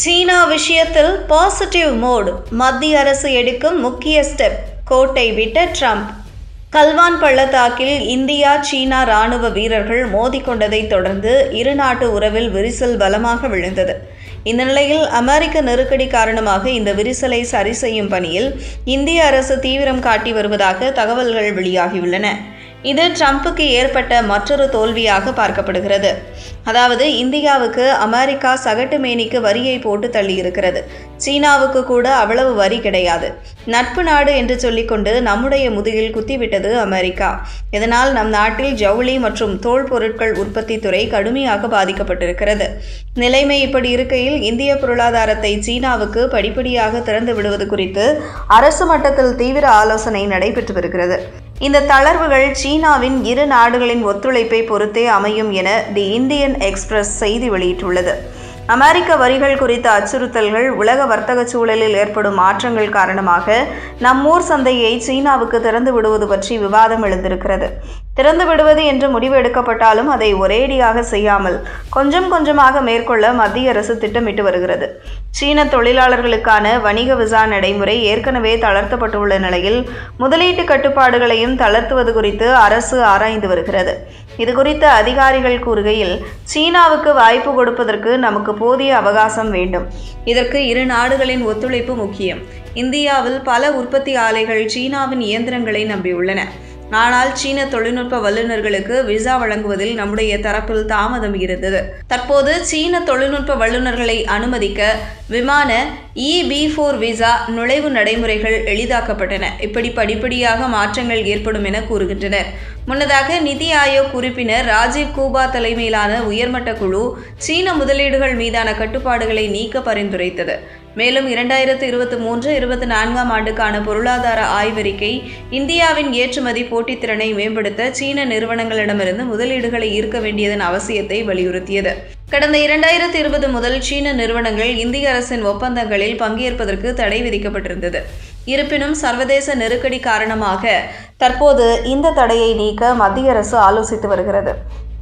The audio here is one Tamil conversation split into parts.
சீனா விஷயத்தில் பாசிட்டிவ் மோட் மத்திய அரசு எடுக்கும் முக்கிய ஸ்டெப் கோட்டை விட்ட ட்ரம்ப். கல்வான் பள்ளத்தாக்கில் இந்தியா சீனா ராணுவ வீரர்கள் மோதிக்கொண்டதைத் தொடர்ந்து இரு நாட்டு உறவில் விரிசல் பலமாக விழுந்தது. இந்த நிலையில் அமெரிக்க நெருக்கடி காரணமாக இந்த விரிசலை சரி செய்யும் பணியில் இந்திய அரசு தீவிரம் காட்டி வருவதாக தகவல்கள் வெளியாகியுள்ளன. இது ட்ரம்புக்கு ஏற்பட்ட மற்றொரு தோல்வியாக பார்க்கப்படுகிறது. அதாவது இந்தியாவுக்கு அமெரிக்கா சகட்டு மேனிக்கு வரியை போட்டு தள்ளியிருக்கிறது. சீனாவுக்கு கூட அவ்வளவு வரி கிடையாது. நட்பு நாடு என்று சொல்லிக்கொண்டு நம்முடைய முதுகில் குத்திவிட்டது அமெரிக்கா. இதனால் நம் நாட்டில் ஜவுளி மற்றும் தோல் பொருட்கள் உற்பத்தி துறை கடுமையாக பாதிக்கப்பட்டிருக்கிறது. நிலைமை இப்படி இருக்கையில் இந்திய பொருளாதாரத்தை சீனாவுக்கு படிப்படியாக திறந்து விடுவது குறித்து அரசு மட்டத்தில் தீவிர ஆலோசனை நடைபெற்று வருகிறது. இந்த தளர்வுகள் சீனாவின் இரு நாடுகளின் ஒத்துழைப்பை பொறுத்தே அமையும் என தி இந்தியன் எக்ஸ்பிரஸ் செய்தி வெளியிட்டுள்ளது. அமெரிக்க வரிகள் குறித்த அச்சுறுத்தல்கள் உலக வர்த்தக சூழலில் ஏற்படும் மாற்றங்கள் காரணமாக நம்மூர் சந்தையை சீனாவுக்கு திறந்து விடுவது பற்றி விவாதம் எழுந்திருக்கிறது. திறந்து விடுவது என்று முடிவு எடுக்கப்பட்டாலும் அதை ஒரேடியாக செய்யாமல் கொஞ்சம் கொஞ்சமாக மேற்கொள்ள மத்திய அரசு திட்டமிட்டு வருகிறது. சீன தொழிலாளர்களுக்கான வணிக விசா நடைமுறை ஏற்கனவே தளர்த்தப்பட்டுள்ள நிலையில் முதலீட்டு கட்டுப்பாடுகளையும் தளர்த்துவது குறித்து அரசு ஆராய்ந்து வருகிறது. இது குறித்து அதிகாரிகள் கூறுகையில் சீனாவுக்கு வாய்ப்பு கொடுப்பதற்கு நமக்கு போதிய அவகாசம் வேண்டும். இதற்கு இரு நாடுகளின் ஒத்துழைப்பு முக்கியம். இந்தியாவில் பல உற்பத்தி ஆலைகள் சீனாவின் இயந்திரங்களை நம்பியுள்ளன. ஆனால் சீன தொழில்நுட்ப வல்லுநர்களுக்கு விசா வழங்குவதில் நம்முடைய தரப்பில் தாமதம் இருந்தது. தற்போது சீன தொழில்நுட்ப வல்லுநர்களை அனுமதிக்க விமான இ பி ஃபோர் விசா நுழைவு நடைமுறைகள் எளிதாக்கப்பட்டன. இப்படி படிப்படியாக மாற்றங்கள் ஏற்படும் என கூறுகின்றனர். முன்னதாக நிதி ஆயோக் உறுப்பினர் ராஜீவ் கூபா தலைமையிலான உயர்மட்ட குழு சீன முதலீடுகள் மீதான கட்டுப்பாடுகளை நீக்க பரிந்துரைத்தது. மேலும் இரண்டாயிரத்து இருபத்தி மூன்று இருபத்தி நான்காம் ஆண்டுக்கான பொருளாதார ஆய்வறிக்கை இந்தியாவின் ஏற்றுமதி போட்டித்திறனை மேம்படுத்த சீன நிறுவனங்களிடமிருந்து முதலீடுகளை ஈர்க்க வேண்டியதன் அவசியத்தை வலியுறுத்தியது. கடந்த இரண்டாயிரத்து இருபது முதல் சீன நிறுவனங்கள் இந்திய அரசின் ஒப்பந்தங்களில் பங்கேற்பதற்கு தடை விதிக்கப்பட்டிருந்தது. இருப்பினும் சர்வதேச நெருக்கடி காரணமாக தற்போது இந்த தடையை நீக்க மத்திய அரசு ஆலோசித்து வருகிறது.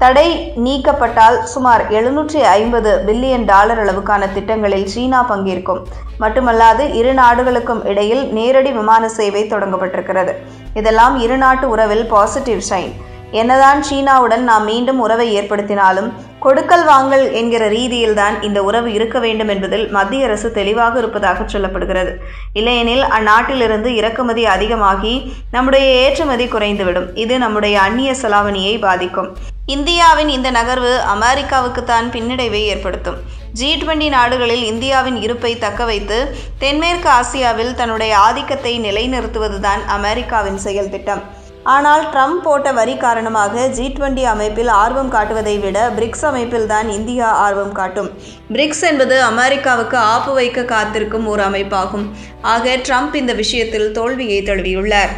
தடை நீக்கப்பட்டால் சுமார் எழுநூற்றி ஐம்பது பில்லியன் டாலர் அளவுக்கான திட்டங்களில் சீனா பங்கேற்கும். மட்டுமல்லாது இரு நாடுகளுக்கும் இடையில் நேரடி விமான சேவை தொடங்கப்பட்டிருக்கிறது. இதெல்லாம் இரு நாட்டு உறவில் பாசிட்டிவ் சைன். என்னதான் சீனாவுடன் நாம் மீண்டும் உறவை ஏற்படுத்தினாலும் கொடுக்கல் வாங்கல் என்கிற ரீதியில்தான் இந்த உறவு இருக்க வேண்டும் என்பதில் மத்திய அரசு தெளிவாக இருப்பதாக சொல்லப்படுகிறது. இல்லையெனில் அந்நாட்டிலிருந்து இறக்குமதி அதிகமாகி நம்முடைய ஏற்றுமதி குறைந்துவிடும். இது நம்முடைய அந்நிய செலாவணியை பாதிக்கும். இந்தியாவின் இந்த நகர்வு அமெரிக்காவுக்குத்தான் பின்னடைவை ஏற்படுத்தும். ஜி டுவெண்டி நாடுகளில் இந்தியாவின் இருப்பை தக்க வைத்து தென்மேற்கு ஆசியாவில் தன்னுடைய ஆதிக்கத்தை நிலைநிறுத்துவதுதான் அமெரிக்காவின் செயல் திட்டம் ஆனால் ட்ரம்ப் போட்ட வரி காரணமாக ஜி டுவெண்டி அமைப்பில் ஆர்வம் காட்டுவதை விட பிரிக்ஸ் அமைப்பில் தான் இந்தியா ஆர்வம் காட்டும். பிரிக்ஸ் என்பது அமெரிக்காவுக்கு ஆப்பு வைக்க காத்திருக்கும் ஒரு அமைப்பாகும். ஆக ட்ரம்ப் இந்த விஷயத்தில் தோல்வியை தழுவியுள்ளார்.